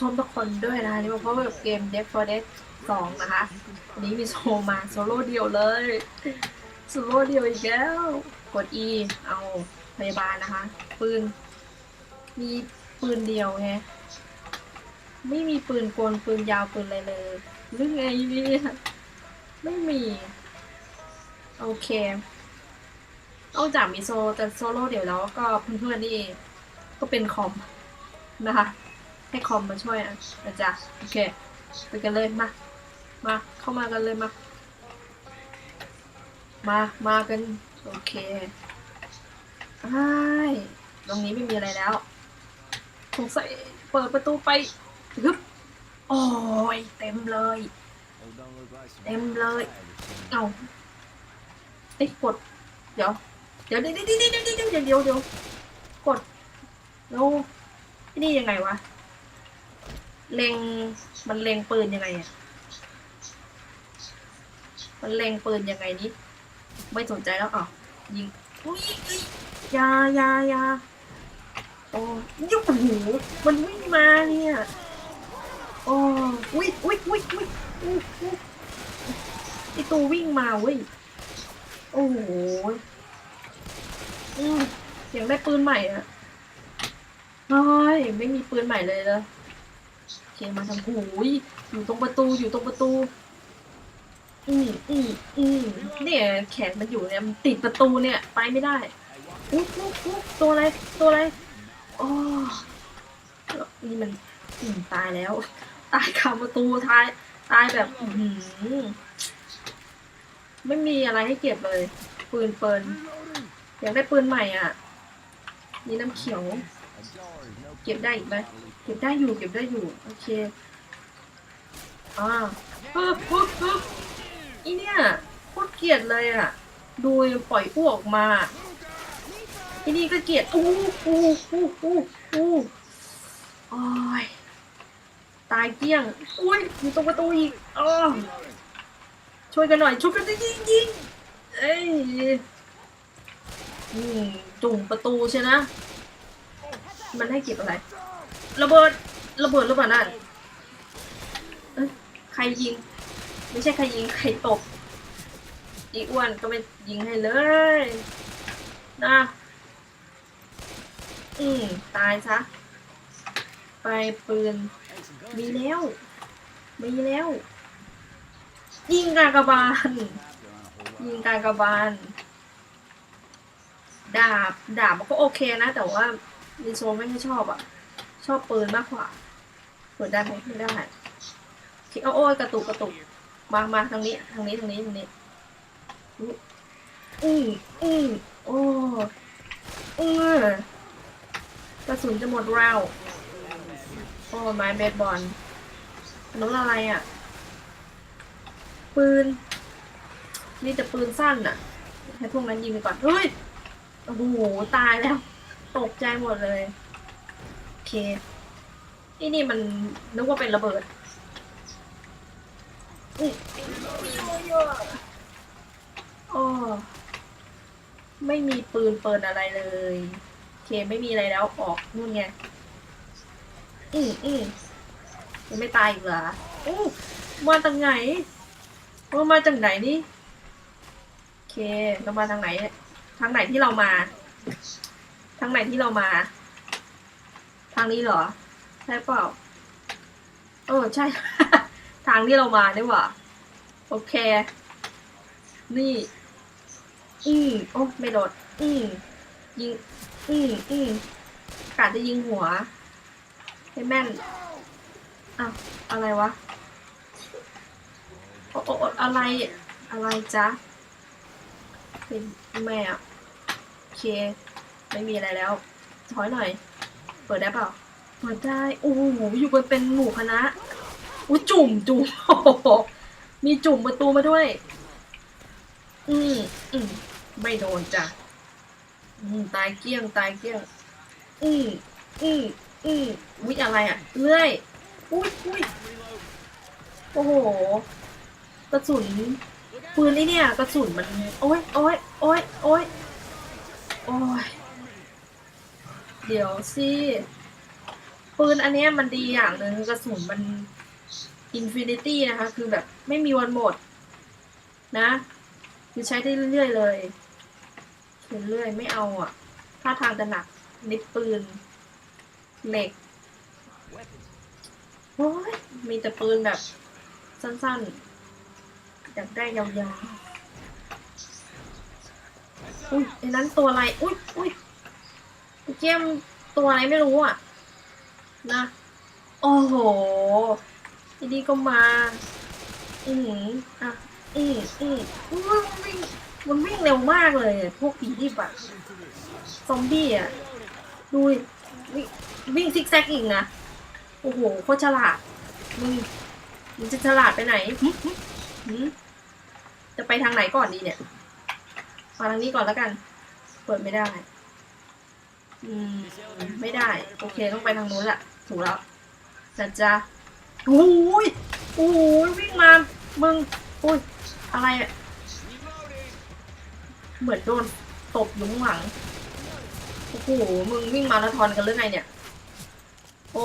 ชมทุกคนด้วยนะนี่มาพบกับเกม Dead for Dead 2 นะคะวันนี้มีโซมาโซโล่เดียวเลยโซโล่เดียวอีกแล้ว กด E เอาพยาบาลนะคะ ปืน มีปืนเดียวแฮะไม่มีปืนกลปืนยาวปืนอะไรเลยหรือไงเนี่ยไม่มี โอเคนอกจากมีโซแต่โซโล่เดี๋ยวแล้วก็เพื่อนๆนี่ก็เป็นคอมนะคะ ให้คอมมาช่วยนะนะจ๊ะโอเคไปกันเลยมา มาเข้ามากันเลยมา มามากันโอเคไอ้ตรงนี้ไม่มีอะไรแล้วสงสัยเปิดประตูไปฮึบโอ้ยเต็มเลย เต็มเลยเอาไอ้กดเดี๋ยวเดี๋ยวเดี๋ยวเดี๋ยวเดี๋ยวเดี๋ยวเดี๋ยวกดโน้นี่ยังไงวะ เล็งมันเล็งปืนยังไงอะ มันเล็งปืนยังไงนี่ไม่สนใจแล้วอะยิงอุ้ยยายายาโอ้ยุบหูมันวิ่งมาเนี่ยโอ้อุ้ยอุ้ยอุ้ยอุ้ยอุ้ยอุ้ไอตัววิ่งมาเว้ยโอ้โหอืมเสียงได้ปืนใหม่อะเฮ้ยไม่มีปืนใหม่เลยเลยโอ เคมาทำหูยอยู่ตรงประตูอยู่ตรงประตู อืมอืมอืมเนี่ยแขนมันอยู่เนี่ยมันติดประตูเนี่ยไปไม่ได้อุ๊บอุ๊บอุ๊บตัวอะไรตัวอะไรอ๋อนี่มันอืมตายแล้ว ตายคาประตูตายตายแบบอือหือไม่มีอะไรให้เก็บเลย ปืนเปินอยากได้ปืนใหม่อะนี่น้ำเขียว เก็บได้อีกไหม ก็บได้อยู่เก็บได้อยู่โอเคอ่าปึ๊บปึ๊บปึ๊บอีเนี่ยโคตรเกลียดเลยอะดูปล่อยอ้วกออกมาที่นี่ก็เกลียดอู้อู้อู้อู้อู้โอ้ยตายเกลี้ยงอุ้ยอยู่ตรงประตูอีกอ๋อช่วยกันหน่อยช่วยกันยิงยิงเอ้ยอืมจุ่มประตูใช่นะ มันให้เก็บอะไร ระเบิดระเบิดหรือเปล่านั่นเอ้ยใครยิง ไม่ใช่ใครยิงใครตบอีอ้วนก็ไม่ยิงให้เลยนะอืมตายซะ ไปปืน มีแล้ว มีแล้ว ยิงกากบาล ยิงกากบาล ดาบ ดาบมันก็โอเคนะ แต่ว่าลิโซไม่ค่อยชอบอะ ชอบปืนมากกว่าเปิดได้ไหมไม่ได้คิดเอาโอ้ยกระตุกกระตุกมามาทางนี้ ทางนี้ทางนี้ทางนี้อุ๊ยอืมอืมโอ้เออกระสุนจะหมดแล้วโอ้ไม้เบสบอลน้องอะไรอะ ปืน นี่แต่ปืนสั้นอะ ให้พวกนั้นยิงไปก่อน เฮ้ย โอ้โห ตายแล้ว ตกใจหมดเลย เคนี่นี่มันนึกว่าเป็นระเบิดอุ๊ยโอ้ไม่มีปืนเปิดอะไรเลยเคไม่มีอะไรแล้วออกนู่นไงอืมอืมยังไม่ตายอีกเหรออู้มาจากไหนว่ามาจากไหนนี่เคเรามาทางไหน ทางไหนที่เรามา ทางไหนที่เรามาางนี้เหรอ ใช่เปล่าเออใช่ ทางที่เรามานี่หว่า โอเค นี่ อืมโอ้ไม่โดด อืมยิง อืมอืมกาจะยิงหัวให้แม่นอ้าวอะไรวะ โอ้โอ้อะไร อะไรจ๊ะเป็นแม่อะโอเค ไม่มีอะไรแล้ว ถอยหน่อย เปิดได้เปล่าเปิดได้โอ้โหอยู่กันเป็นหมู่คณะอู้จุ่มจุ่มโอ้โหมีจุ่มประตูมาด้วย อืมอืมไม่โดนจ้ะอืมตายเกี้ยงตายเกี้ยง อืมอืมอืมวิอะไรอะเลื่อยอุ้ยอุ้ยโอ้โหกระสุนปืนไอ้เนี่ยกระสุนมันโอ้ยโอ้ยโอ้ยโอ้ยโอ้ย เดี๋ยวสิปืนอันเนี้ยมันดีอย่างหนึ่งกระสุนมันอินฟินิตี้นะคะ คือแบบไม่มีวันหมด นะ คือใช้ได้เรื่อยๆเลยเขียนเรื่อยไม่เอาอะท่าทางจะหนักนิดปืนเหล็กโอ้ยมีแต่ปืนแบบ สั้นๆ อยากได้ยาวๆ อุ้ยไอ้นั้นตัวอะไร อุ้ยอุ้ย ไอ้เกมตัวอะไรไม่รู้อะ นะ โอ้โหทีนี้ก็มา อืออะ อืออืออุ้ยมันวิ่งมันวิ่งเร็วมากเลยพวกผีดิบอะซอมบี้อะ ดูวิ่งวิ่งซิกแซกอีกนะ โอ้โหโคตรฉลาด มึง มึงจะฉลาดไปไหนหึหึหึจะไปทางไหนก่อนดีเนี่ยมาทางนี้ก่อนแล้วกัน เปิดไม่ได้ อืมไม่ได้ โอเคต้องไปทางนู้นแหละถูกแล้วนะจ๊ะโอ้ยโอ้ยวิ่งมา มึงอุ้ยอะไรอะเหมือนโดนตบอยู่ข้างหลังโอ้โหมึงวิ่งมาราธอนกันหรือไงเนี่ย โอ้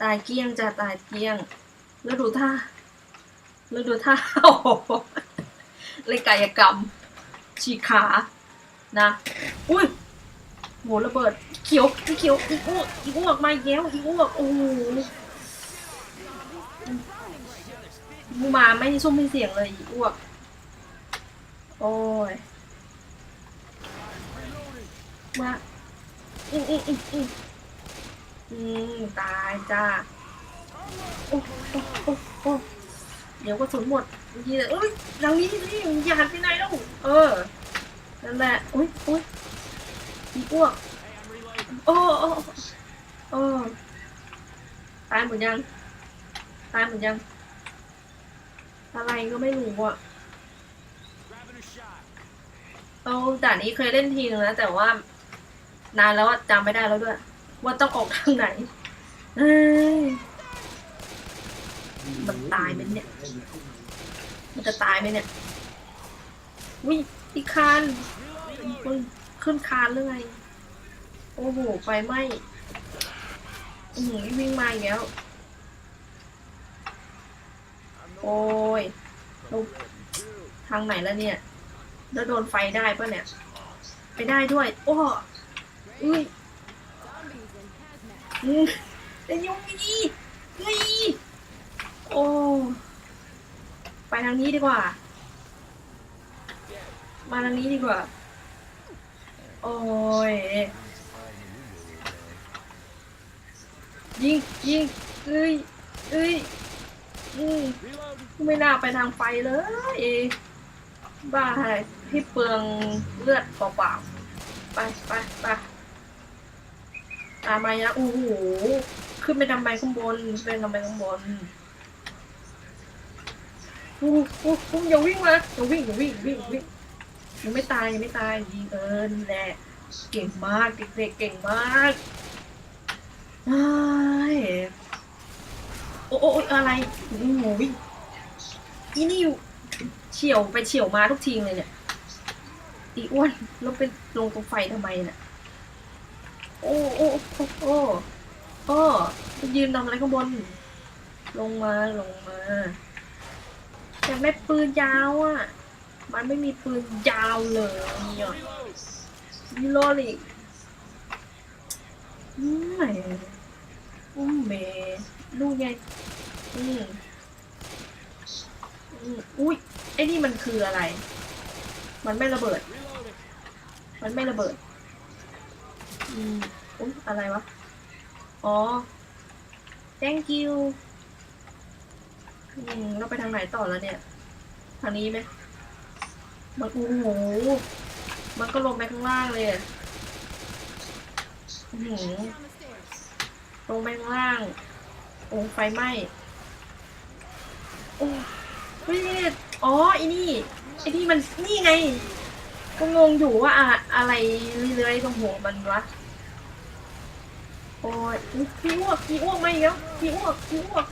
ตายเกี้ยงจะตายเกี้ยง แล้วดูท่าแล้วดูท่าโอ้โหเลยกายกรรมฉีกขานะ อุ้ย โหระเบิดเขียวอีเขียวอีอ้วกอีอ้วกมาอีกแล้วอีอ้วกโอ้โหมูมาไม่ซุ่มไม่เสียงเลยอีอ้วก โอ้ยมาอืมอืมอืมอืมอืมตายจ้าโอ้โอ้โอ้โอ้เดี๋ยวก็สนหมดทีเลยเอ้ยทางนี้นี่อย่าหันไปไหนแล้วเออนั่นแหละอุ้ยอุ้ย อีอ้วกโอ้โอ้โอ้ตายหมดยัง ตายหมดยัง อะไรก็ไม่รู้อะเอาด่านนี้เคยเล่นทีนึงนะแต่ว่านานแล้วจำไม่ได้แล้วด้วย ว่าต้องออกทางไหนมันตายไหมเนี่ย มันจะตายไหมเนี่ยวิ่งอีคานมัน ขึ้นคานหรือไงโอ้โห ไฟไหม้อือหืวิ่งมาอีกแล้ว โอ้ยลงทางไหนแล้วเนี่ย แล้วโดนไฟได้ปะเนี่ย ไปได้ด้วย โอ้อุ้ยอืมจะยุ่งอีเฮ้ยโอ้ ไปทางนี้ดีกว่า มาทางนี้ดีกว่า โอ้ย ยิงยิงเอ้ยเอ้ยอืมไม่น่าไปทางไฟเลย บ้าให้เปลืองเลือดเปล่าๆ ไปไปไปตามมานะโอ้โห ขึ้นไปทำไมข้างบนขึ้นไปทำไมข้างบนโอ้โหโอ้อย่าวิ่งมาอย่าวิ่งอย่าวิ่งวิ่งวิ่ง ยังไม่ตายยังไม่ตายยิงเอินแหละเก่งมากเด็กๆเก่งมากไอ้ายโอ้โอ้อะไรโอ้โหวิ่งอีนี่อยู่เฉียวไปเฉียวมาทุกทีเลยเนี่ยอีอ้วนแล้วไปลงตรงไฟทำไมเนี่ยโอ้โอ้โอ้โอ้โอ้ยืนทำอะไรข้างบน ลงมาลงมาอยากได้ปืนยาวอะ มันไม่มีปืนยาวเลยเนี่ย Reload. มีโลลิกอืมแหมอุ้มเมลูกไงอืมอืมอุ้ยไอ้นี่มันคืออะไร มันไม่ระเบิด มันไม่ระเบิด อืมอุ้ยอะไรวะ อ๋อ thank you อืมเราไปทางไหนต่อแล้วเนี่ย ทางนี้ไหม มันโอ้โหมันก็ลงไปข้างล่างเลยอะอื้อหือลงไปข้างล่าง โอ้ไฟไหม้ โอ้เฮ้ยอ๋อไอ้นี่ไอ้นี่มันนี่ไง ก็งงอยู่ว่าอะอะไรเลื้อยๆตรงหัวมันวะ โอ้ยอุ๊ยพี่อ้วกพี่อ้วกมาอีกแล้วพี่อ้วกพี่อ้วก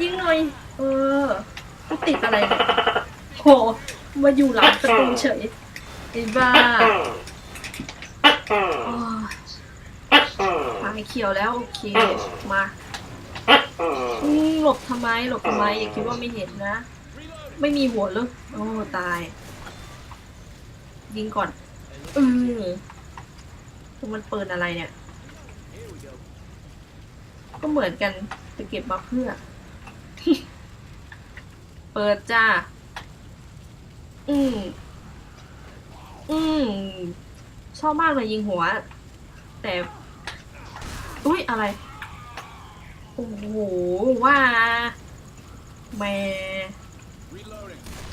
ยิงหน่อย เออมันติดอะไรเนี่ยโห มาอยู่หลังประตูเฉยไอ้บ้าโอ้ไม่เขียวแล้วโอเค มาอืมหลบทำไมหลบทำไมอย่าคิดว่าไม่เห็นนะ ไม่มีหัวเลยโอ้ตาย ยิงก่อน อือมันปืนอะไรเนี่ย Here we go. ก็เหมือนกันจะเก็บมาเพื่อ เปิดจ้า อืม อืม ชอบมากเลยยิงหัว แต่ อุ้ยอะไร โอ้โห ว่าแหม่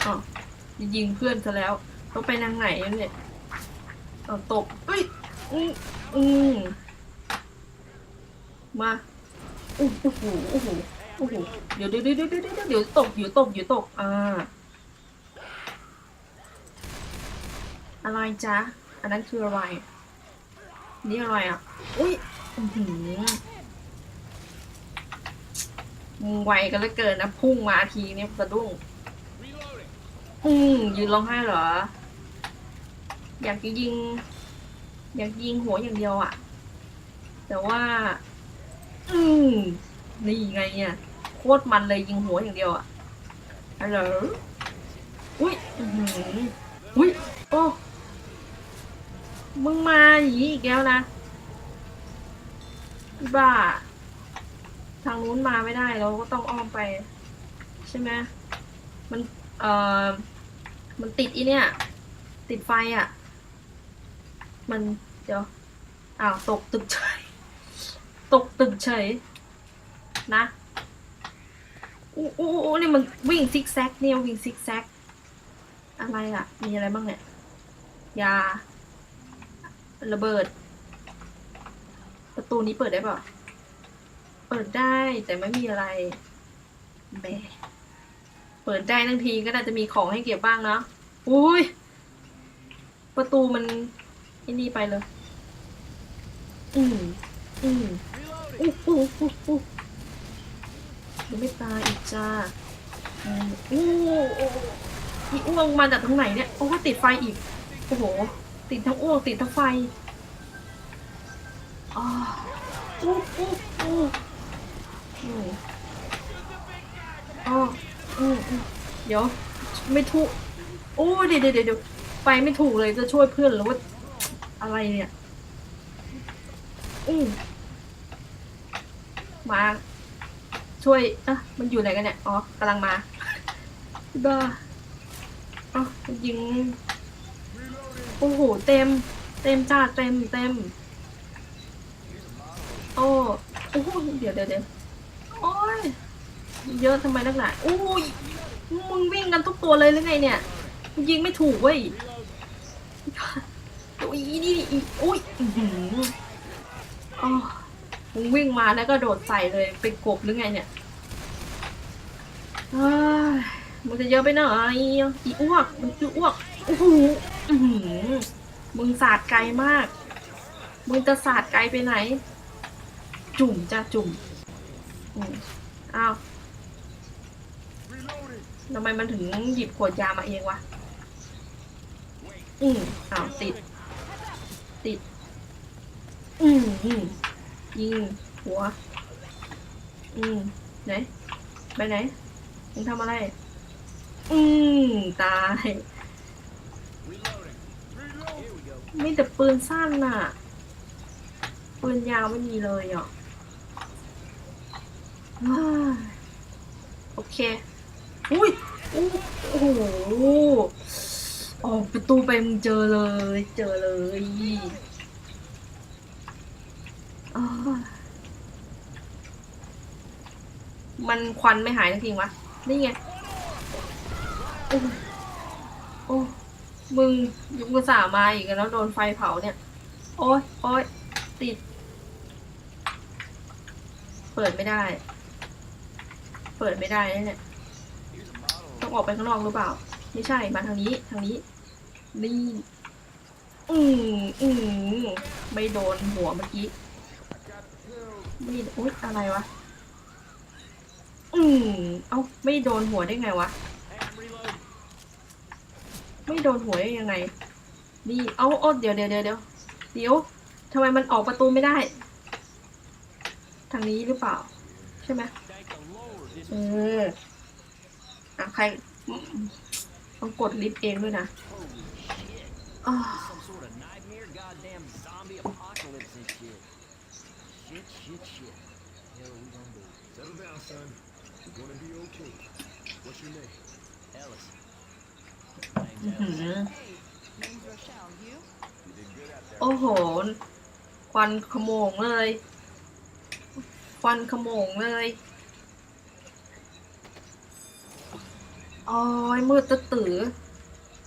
เอ๋อยิงเพื่อนซะแล้วต้องไปทางไหนเนี่ยเอตบอุ้ย อืมอืมมาโอ้โหโอ้โหโอ้โหเดี๋ยวเดี๋ยวเดี๋ยวเดี๋ยวเดี๋ยวเดี๋ยวตกเดี๋ยวตกเดี๋ยวตกอ่า อะไรจ๊ะ อันนั้นคืออะไร นี่อะไรอะ อุ้ยหือมึงไวกันเหลือเกินนะพุ่งมาทีเนี้ยสะดุ้ง อืมยืนร้องไห้เหรอ อยากจะยิง อยากยิงหัวอย่างเดียวอะ แต่ว่า อืมนี่ไงเนี่ยโคตรมันเลยยิงหัวอย่างเดียวอะฮัลโหลอุ้ย อือหืออุ้ย โอ้ มึงมาอย่างนี้อีกแล้วนะบ้า ทางนู้นมาไม่ได้เราก็ต้องอ้อมไป ใช่ไหมมัน เอ่อ มันติดอีเนี่ย ติดไฟอะ่ะ มันเดี๋ยว อ้าว ตกตึกเฉย ตกตึกเฉย นะอู้อู้อู้นี่มันวิ่งซิกแซกเนี่ยวิ่งซิกแซก อะไรอะ่ะ มีอะไรบ้างเนี่ย ยา ระเบิด ประตูนี้เปิดได้เปล่า เปิดได้แต่ไม่มีอะไรแหมเปิดได้ทั้งทีก็น่าจะมีของให้เก็บบ้างเนาะอุ้ย ประตูมันไอ้นี่ไปเลย อืมอืมอู้อู้อู้อู้ยังไม่ตายอีกจ้าอืมอู้อู้อีอ้วงมาจากทางไหนเนี่ย โอ้ติดไฟอีก โอ้โห ติดทั้งอ้วงติดทั้งไฟอ๋ออู้อู้อู้อืมอ๋ออืมอืมเดี๋ยวไม่ถูกโอ้เดี๋ยวเดี๋ยวเดี๋ยวไปไม่ถูกเลยจะช่วยเพื่อนหรือว่าอะไรเนี่ยอืมมาช่วยอะมันอยู่ไหนกันเนี่ย อ๋อกำลังมาบ้าอ๋อยิง โอ้โห เต็ม เต็มจ้าเต็มเต็ม โอ้โอ้โหเดี๋ยวเดี๋ยวเดี๋ยวโอ้ย เยอะทำไมนักหนาอุ้ย มึงวิ่งกันทุกตัวเลยหรือไงเนี่ยกูยิงไม่ถูกเว้ยอุ้ยนี่อีอุ้ยอื้มอ๋อมึงวิ่งมาแล้วก็โดดใส่เลยเป็นกบหรือไงเนี่ยเอ้ยมันจะเยอะไปหน่อยอีอ้วกมันคืออ้วกโอ้โห อื้อหือมึงสาดไกลมาก มึงจะสาดไกลไปไหน จุ่มจ้าจุ่มอืมอ้าวทำไมมันถึงหยิบขวดยามาเองวะ อืมอ้าวติด ติด อืมอืมยิงหัว อืมไหน ไปไหน มึงทำอะไร อืมตาย Here we go. มีแต่ปืนสั้นน่ะ ปืนยาวไม่มีเลยอะโอเค อุ้ยโอ้โหออกประตูไปมึงเจอเลย เจอเลยอ้าวมันควันไม่หายทันทีวะ นี่ไง มึงยุกสาห์มาอีกแล้วโดนไฟเผาเนี่ย โอ๊ยโอ๊ยติด เปิดไม่ได้ เปิดไม่ได้เนี่ยต้องออกไปข้างนอกหรือเปล่า ไม่ใช่มาทางนี้ทางนี้ นี่อืมอืมไม่โดนหัวเมื่อกี้ไม่อุ๊ยอะไรวะ อืมเอ้าไม่โดนหัวได้ไงวะ ไม่โดนหัวได้ยังไงนี่เอาเอาเดี๋ยวเดี๋ยวเดี๋ยวเดี๋ยวเดี๋ยวทำไมมันออกประตูไม่ได้ ทางนี้หรือเปล่า ใช่ไหมเอออะใครต้องกดลิฟต์เองด้วยนะอ อื้อหือโอ้โห ควันขโมงเลย ควันขโมงเลยโอ้ยมืดตะตือ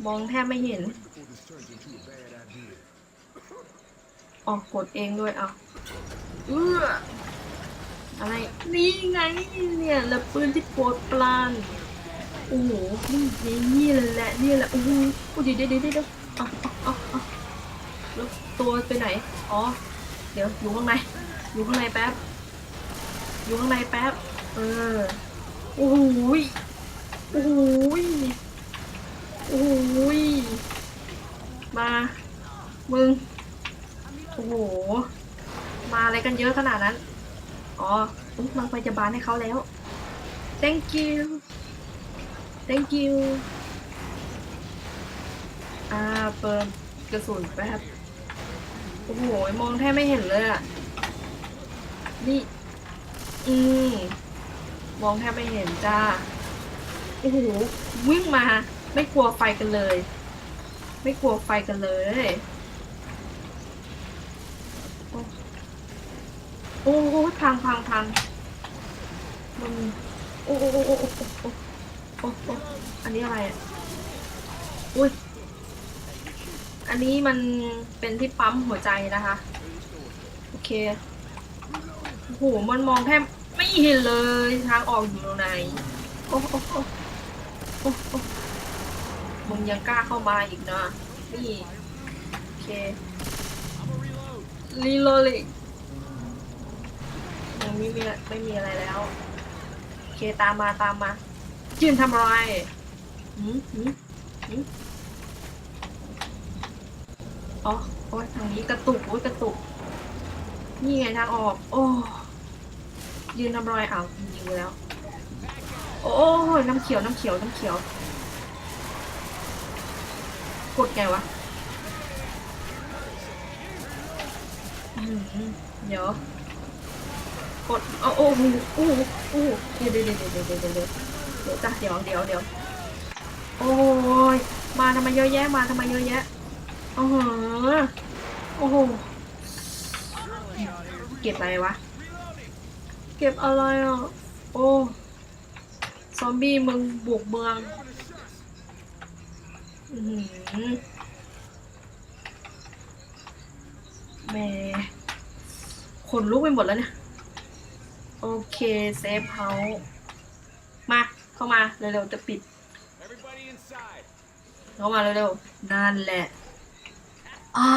มองแทบไม่เห็น ออกกดเองด้วยอะเอื้ออะไร นี่ไงเนี่ยแล้วปืนที่โปรดปราน โอ้โหนี่นี่นี่แหละนี่แหละโอ้โหโอ้เดี๋ยวเดี๋ยวเดี๋ยวเดี๋ยอะอะอะอะแล้วตัวไปไหน อ๋อ เดี๋ยวอยู่ข้างใน อยู่ข้างในแป๊บ อยู่ข้างในแป๊บ เออ โอ้โหยโอ้โหยโอ้โหยมา มึง โอ้โห มาอะไรกันเยอะขนาดนั้น อ๋ออุ๊ยมาพยาบาลให้เขาแล้ว thank you thank you อ่าเปิดกระสุนแป๊บ โอ้โห มองแทบไม่เห็นเลยอะนี่ อืมมองแทบไม่เห็นจ้า โอ้โห วิ่งมา ไม่กลัวไฟกันเลย ไม่กลัวไฟกันเลย โอ้โหพังพังพังมันโอ้โอ้โอ้โอ้ โอ้โอ้โอ้โอ้โอ้อันนี้อะไรอะ อุ้ย อันนี้มันเป็นที่ปั๊มหัวใจนะคะ โอเค โอ้โห มันมองแทบไม่เห็นเลยทางออกอยู่ตรงไหน โอ้โอ้โอ้โอ้โอ้มึงยังกล้าเข้ามาอีกนะ นี่ โอเค รีโหลดอีกยังไม่มีไม่มีอะไรแล้ว โอเค ตามมาตามมา ยืนทำอะไรหืมหืมหืมอ๋อโอ้ยทางนี้กระตุกโอ้ยกระตุก นี่ไงทางออก โอ้ยืนทำรอะไรอ้าวยิงแล้ว โอ้ยน้ำเขียวน้ำเขียวน้ำเขียว กดไงวะอืมเดี๋ยวกดเอาโอ้โหโอ้โหโอ้เดี๋ยวเดี๋ยวเดี๋ยวเดี๋ยวเดี๋ยว ดี๋ยวเดี๋ยวเดี๋ยวจ้ะเดี๋ยวเดี๋ยวเดี๋ยวโอ้ยมาทำไมเยอะแยะมาทำไมเยอะแยะโอ้โหโอ้โหเก็บอะไรวะ เก็บอะไรอะโอ้ซอมบี้มึงบุกเมืองอือหือแม่ขนลุกไปหมดแล้วเนี่ย โอเค เซฟเฮามา เข้ามาเร็วๆจะปิด Everybody inside. เข้ามาเร็วๆนั่นแหละอ่า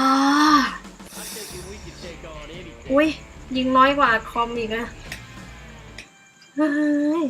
I'm thinking we could take on anything. อุ้ยยิงน้อยกว่าคอมอีกอะเฮ้ย